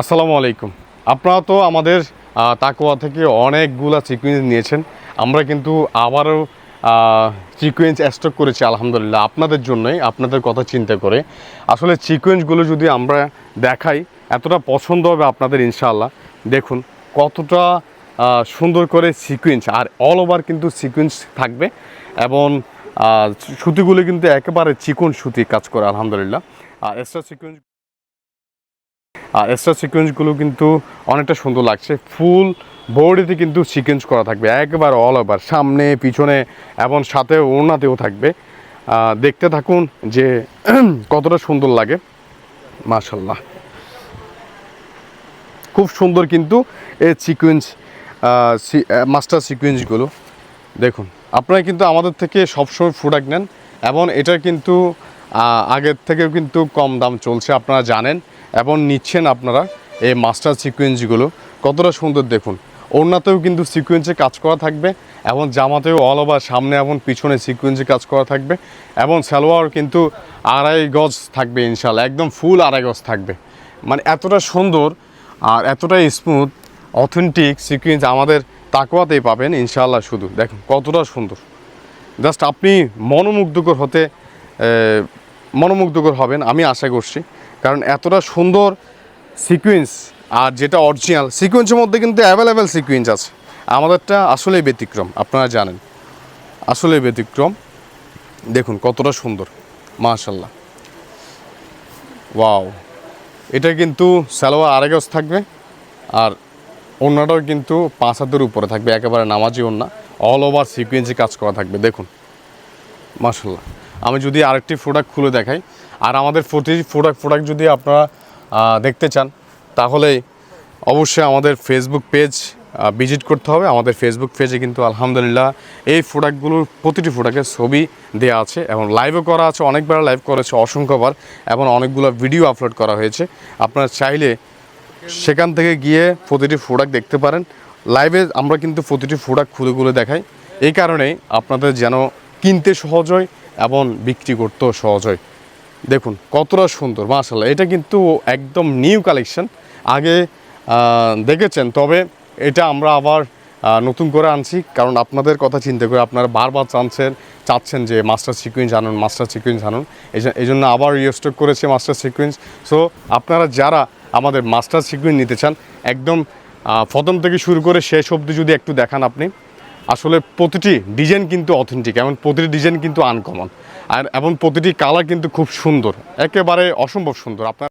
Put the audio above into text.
আসসালামু আলাইকুম। আপনারা তো আমাদের তাকোয়া থেকে অনেকগুলা সিকুয়েন্স নিয়েছেন। আমরা কিন্তু আবারও সিকুয়েন্স স্টক করেছি, আলহামদুলিল্লাহ। আপনাদের জন্যই, আপনাদের কথা চিন্তা করে। আসলে সিকুয়েন্সগুলো যদি আমরা দেখাই, এতটা পছন্দ হবে আপনাদের ইনশাআল্লাহ। দেখুন, কতটা সুন্দর করে সিকুয়েন্স আর অল ওভার কিন্তু সিকুয়েন্স থাকবে। এবং সুতিগুলো কিন্তু একেবারে চিকন সুতি কাজ করে, আলহামদুলিল্লাহ। আর এক্সট্রা সিকুয়েন্স আর এক্সট্রা সিকোয়েন্সগুলো কিন্তু অনেকটা সুন্দর লাগছে। ফুল বডিতে কিন্তু সিকোয়েন্স করা থাকবে, একবার অল ওভার সামনে, পিছনে, এবং সাথে ওড়নাতেও থাকবে। দেখতে থাকুন যে কতটা সুন্দর লাগে। মাশাল্লাহ খুব সুন্দর কিন্তু এই সিকোয়েন্স মাস্টার সিকোয়েন্সগুলো দেখুন, আপনারা কিন্তু আমাদের থেকে সবসময় প্রোডাক্ট নেন, এবং এটা কিন্তু আগের থেকেও কিন্তু কম দাম চলছে, আপনারা জানেন। এবং নিচ্ছেন আপনারা এই মাস্টার সিকোয়েন্সগুলো। কতটা সুন্দর দেখুন। ওড়নাতেও কিন্তু সিকোয়েন্সে কাজ করা থাকবে এবং জামাতেও অল ওভার সামনে এবং পিছনে সিকোয়েন্সে কাজ করা থাকবে এবং সালোয়ার কিন্তু আড়াই গজ থাকবে ইনশাল্লাহ একদম ফুল আড়াই গজ থাকবে। মানে এতটা সুন্দর আর এতটাই স্মুথ অথেন্টিক সিকুয়েন্স আমাদের তাকোয়াতেই পাবেন ইনশাল্লাহ শুধু। দেখুন কতটা সুন্দর। জাস্ট আপনি মনোমুগ্ধকর হতে মনোমুগ্ধকর হবেন আমি আশা করছি। কারণ এতটা সুন্দর সিকুয়েন্স আর যেটা অরিজিনাল সিকুয়েন্সের মধ্যে কিন্তু অ্যাভেলেবেল সিকুয়েন্স আছে। আমাদেরটা আসলেই ব্যতিক্রম, আপনারা জানেন। আসলেই ব্যতিক্রম। দেখুন কতটা সুন্দর মাশাল্লাহ ওয়াও। এটা কিন্তু সালোয়ার আড়াই গজ থাকবে আর ওড়নাটাও কিন্তু পাঁচ হাতের উপরে থাকবে, একেবারে নামাজি ওড়না। অল ওভার সিকুয়েন্সে কাজ করা থাকবে, দেখুন। মাশাল্লাহ আমি যদি আরেকটি প্রোডাক্ট খুলে দেখাই, আর আমাদের প্রতি প্রোডাক্ট প্রোডাক্ট যদি আপনারা দেখতে চান, তাহলে অবশ্যই আমাদের ফেসবুক পেজ ভিজিট করতে হবে। আমাদের ফেসবুক পেজে কিন্তু আলহামদুলিল্লাহ এই প্রোডাক্টগুলোর প্রতিটি প্রোডাক্টের ছবি দেওয়া আছে এবং লাইভও করা আছে, অনেকবার লাইভ করেছে, অসংখ্যবার, এবং অনেকগুলো ভিডিও আপলোড করা হয়েছে। আপনারা চাইলে সেখান থেকে গিয়ে প্রতিটি প্রোডাক্ট দেখতে পারেন। লাইভে আমরা কিন্তু প্রতিটি প্রোডাক্ট খুলে খুলে দেখাই। এই কারণেই আপনাদের যেন কিনতে সহজ হয় এবং বিক্রি করতেও সহজ হয়। দেখুন, কতটা সুন্দর মাশাল্লাহ এটা কিন্তু একদম নিউ কালেকশন। আগে দেখেছেন, তবে এটা আমরা আবার নতুন করে আনছি। কারণ আপনাদের কথা চিন্তা করে আপনারা বারবার চাচ্ছেন চাচ্ছেন যে মাস্টার সিকুয়েন্স আনুন, মাস্টার সিকুয়েন্স আনুন। এই জন্য আবার রিস্টক করেছে মাস্টার সিকুয়েন্স। সো আপনারা যারা আমাদের মাস্টার সিকুয়েন্স নিতে চান, একদম প্রথম থেকে শুরু করে শেষ অবধি যদি একটু দেখান আপনি। আসলে প্রতিটি ডিজাইন কিন্তু অথেন্টিক এমন প্রতিটি ডিজাইন কিন্তু আনকমন আর, এবং প্রতিটি কালার কিন্তু খুব সুন্দর, একেবারে অসম্ভব সুন্দর। আপনার